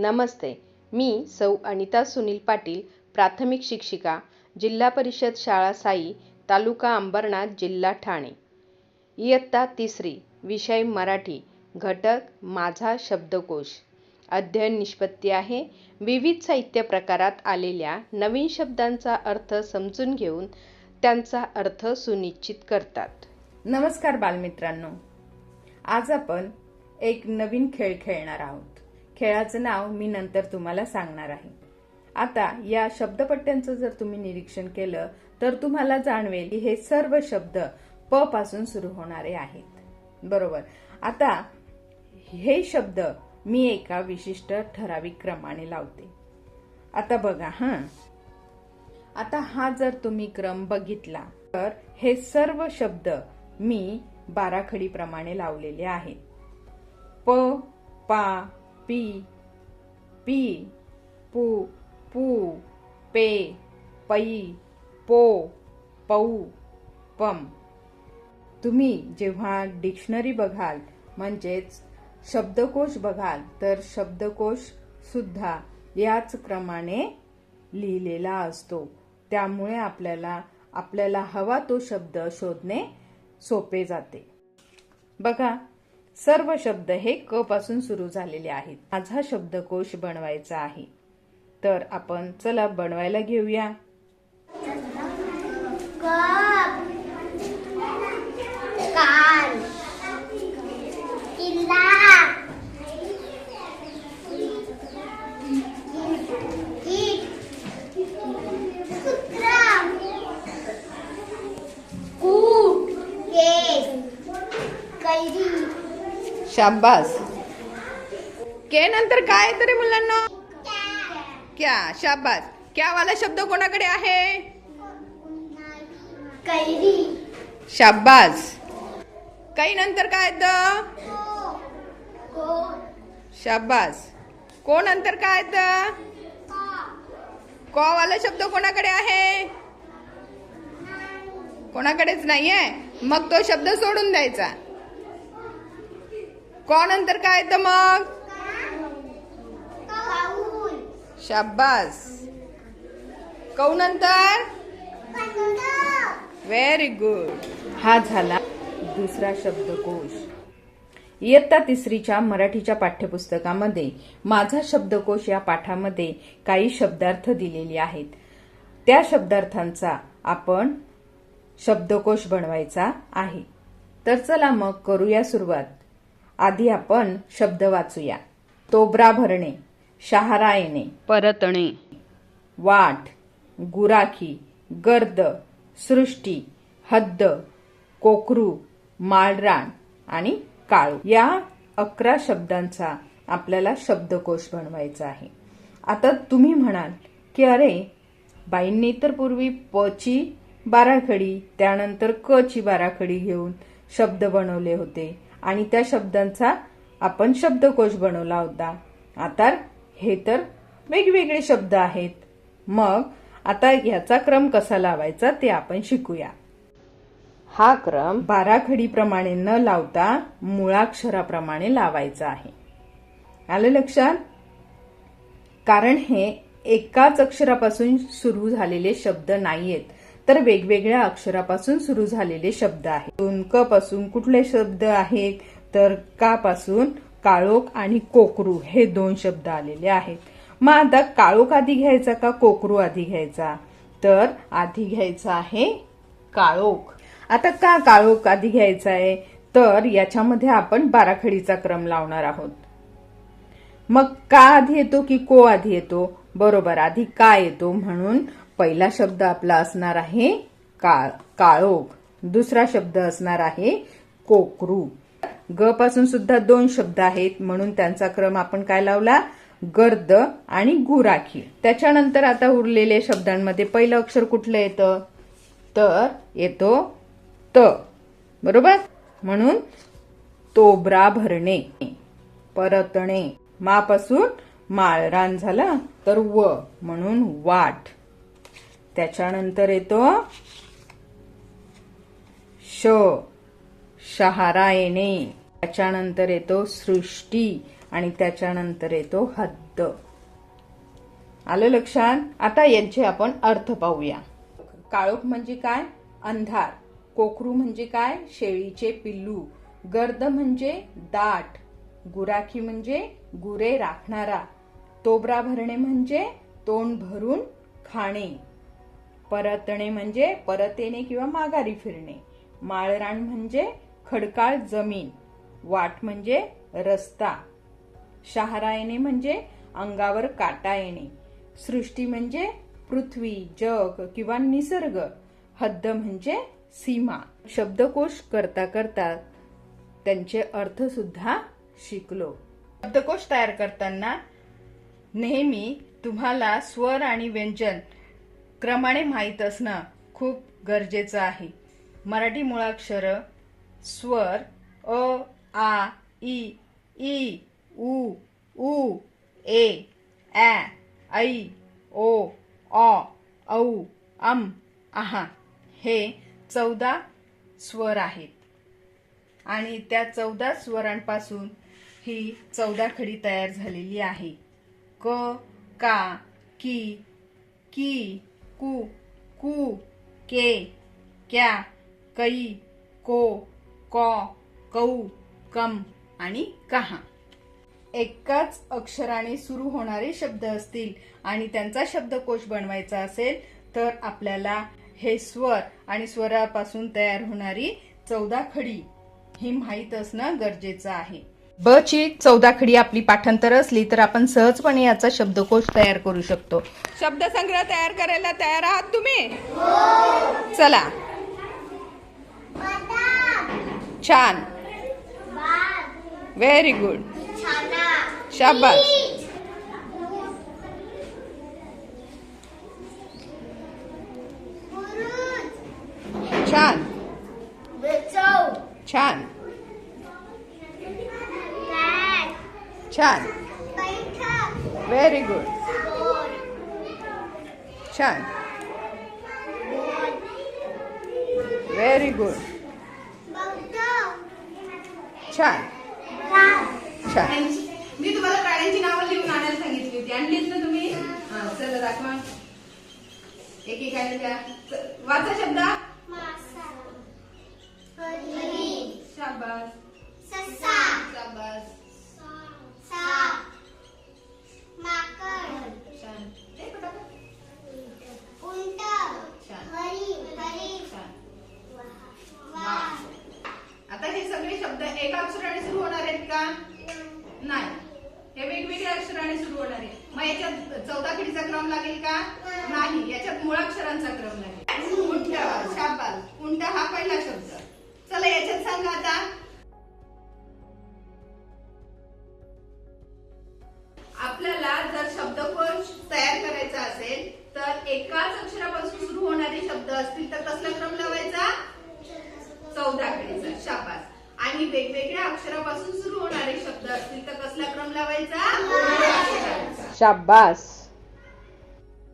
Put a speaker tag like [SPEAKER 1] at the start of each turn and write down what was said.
[SPEAKER 1] नमस्ते. मी सौ अनिता सुनील पाटील प्राथमिक शिक्षिका जिल्हा परिषद शाळा साई तालुका अंबरनाथ जिल्हा ठाणे. इयत्ता तिसरी विषय मराठी घटक माझा शब्दकोश. अध्ययन निष्पत्ती आहे. विविध साहित्य प्रकारात आलेल्या नवीन शब्दांचा अर्थ समजून घेऊन त्यांचा अर्थ सुनिश्चित करतात.
[SPEAKER 2] नमस्कार बालमित्रांनो. आज आपण एक नवीन खेळ खेळणार आहोत. खेळाचं नाव मी नंतर तुम्हाला सांगणार आहे. आता या शब्दपट्ट्यांचं जर तुम्ही निरीक्षण केलं तर तुम्हाला जाणवेल की हे सर्व शब्द प पासून सुरू होणारे आहेत. बरोबर. आता हे शब्द मी एका विशिष्ट ठराविक क्रमाने लावते. आता बघा हा. आता हा जर तुम्ही क्रम बघितला तर हे सर्व शब्द मी बाराखडीप्रमाणे लावलेले आहेत. प पा पी पी पू पू पे पई पो पौ पम. तुम्ही जेव्हा डिक्शनरी बघाल म्हणजेच शब्दकोश बघाल तर शब्दकोश सुद्धा याच क्रमाने लिहिलेला असतो. त्यामुळे आपल्याला आपल्याला हवा तो शब्द शोधणे सोपे जाते. बघा सर्व शब्द हे क पासून सुरू झालेले आहेत. माझा शब्दकोश बनवायचा आहे. तर आपण चला बनवायला घेऊया
[SPEAKER 3] कप कान किल्ला कीट कुत्रा कूट केस कैरी
[SPEAKER 2] शाबास. के नंतर काय तरी मुलांना? क्या शाबास. क्या वाला शब्द कोणाकडे आहे? शाबास. काही नंतर काय येतं? शाबास. को नंतर काय येतं? क. वाला शब्द कोणाकडे आहे? कोणाकडेच नाहीये? मग तो शब्द सोडून द्यायचा. नंतर काय येतं मग? शाबास कौ नंतर? व्हेरी गुड हा झाला दुसरा शब्दकोश. इयत्ता तिसरीच्या मराठीच्या पाठ्यपुस्तकामध्ये माझा शब्दकोश या पाठामध्ये काही शब्दार्थ दिलेले आहेत. त्या शब्दार्थांचा आपण शब्दकोश बनवायचा आहे. तर चला मग करूया सुरुवात. आधी आपण शब्द वाचूया. तोबरा भरणे शहारा येणे
[SPEAKER 1] परतणे.
[SPEAKER 2] वाट गुराखी गर्द सृष्टी हद्द कोकरू माळरान आणि काळू. या अकरा शब्दांचा आपल्याला शब्दकोश बनवायचा आहे. आता तुम्ही म्हणाल की अरे बाईंनी तर पूर्वी पची बाराखडी त्यानंतर क ची बाराखडी घेऊन शब्द बनवले होते. आणि त्या शब्दांचा आपण शब्दकोश बनवला होता. आता हे तर वेगवेगळे शब्द आहेत. मग आता याचा क्रम कसा लावायचा ते आपण शिकूया.
[SPEAKER 1] हा क्रम
[SPEAKER 2] बाराखडीप्रमाणे न लावता मुळाक्षराप्रमाणे लावायचा आहे. आलं लक्षात? कारण हे एकाच अक्षरापासून सुरू झालेले शब्द नाहीयेत. तर वेगवेगळ्या अक्षरापासून सुरू झालेले शब्द आहेत. क पासून कुठले शब्द आहेत? तर का पासून काळोख आणि कोकरू हे दोन शब्द आलेले आहेत. मग आता काळोख आधी घ्यायचा का कोकरू आधी घ्यायचा? तर आधी घ्यायचा आहे काळोख. आता का काळोख आधी घ्यायचा आहे? तर याच्यामध्ये आपण बाराखडीचा क्रम लावणार आहोत. मग का आधी येतो की को आधी येतो? बरोबर. आधी का येतो म्हणून पहिला शब्द आपला असणार आहे काळ काळोख. दुसरा शब्द असणार आहे कोकरू. ग पासून सुद्धा दोन शब्द आहेत म्हणून त्यांचा क्रम आपण काय लावला? गर्द आणि गुराखी. त्याच्यानंतर आता उरलेल्या शब्दांमध्ये पहिलं अक्षर कुठलं येतं? तर येतो त. बरोबर? म्हणून तोबरा भरणे परतणे. मापासून माळरान झालं तर व म्हणून वाट. त्याच्यानंतर येतो श शहारा येणे. त्याच्यानंतर येतो सृष्टी आणि त्याच्यानंतर येतो हद्द. आलं लक्षात? आता यांचे आपण अर्थ पाहूया. काळोख म्हणजे काय? अंधार. कोकरू म्हणजे काय? शेळीचे पिल्लू. गर्द म्हणजे दाट. गुराखी म्हणजे गुरे राखणारा. तोबरा भरणे म्हणजे तोंड भरून खाणे. परतणे म्हणजे परत येणे किंवा माघारी फिरणे. माळरान म्हणजे खडकाळ जमीन. वाट म्हणजे रस्ता. शहारा येणे म्हणजे अंगावर काटा येणे. सृष्टी म्हणजे पृथ्वी जग किंवा निसर्ग. हद्द म्हणजे सीमा. शब्दकोश करता करता त्यांचे अर्थ सुद्धा शिकलो. शब्दकोश तयार करताना नेहमी तुम्हाला स्वर आणि व्यंजन क्रमाने माहीत असणं खूप गरजेचं आहे. मराठी मुळाक्षर स्वर अ आ इ ई उ उ ए ॲ ऐ ओ ऑ औ अम आहा हे चौदा स्वर आहेत. आणि त्या चौदा स्वरांपासून ही चौदा खडी तयार झालेली आहे. क का की की कु कु के क्या कै को कॉ कौ कम आणि कहा. एकाच अक्षराने सुरू होणारे शब्द असतील आणि त्यांचा शब्दकोश बनवायचा असेल तर आपल्याला हे स्वर आणि स्वरापासून तयार होणारी चौदा खडी ही माहीत असणं गरजेचं आहे. ब ची चौदाखडी आपली पाठांतर असली तर आपण सहजपणे याचा शब्दकोश तयार करू शकतो. शब्दसंग्रह तयार करायला तयार आहात तुम्ही? चला. छान. व्हेरी गुड शाबास. छान. छान. छान. व्हेरी गुड छान. व्हेरी गुड छान. छान. मी तुम्हाला प्राण्यांची नावं लिहून आणायला सांगितली होती. आणलीच ना तुम्ही? चला दाखवा. एकेकाने द्या वाचा शब्द
[SPEAKER 3] मासा हरिण
[SPEAKER 2] शाबास
[SPEAKER 3] ससा
[SPEAKER 2] शाबास
[SPEAKER 3] साप माकड
[SPEAKER 2] छान ए, पटापट.
[SPEAKER 3] उंट
[SPEAKER 2] छान.
[SPEAKER 3] हरिण हरिण
[SPEAKER 2] छान
[SPEAKER 3] वाघ
[SPEAKER 2] आता हे सगळे शब्द एका अक्षराने सुरू होणार आहेत का नाही हे वेगवेगळ्या अक्षराने सुरू होणार आहे मग याच्यात चौदा खिडीचा क्रम लागेल का? नाही याच्यात मुळाक्षरांचा क्रम लागेल उंट शाबास. उंट हा पहिला शब्द. चला याच्यात सांगा आता. आपल्याला जर शब्दकोश तयार करायचा असेल तर एकाच अक्षरापासून सुरू होणारे शब्द असतील तर कसला क्रम लावायचा? चौदा कडेचा शाबास. आणि वेगवेगळ्या अक्षरापासून सुरू होणारे शब्द असतील तर कसला क्रम लावायचा?
[SPEAKER 1] शाबास.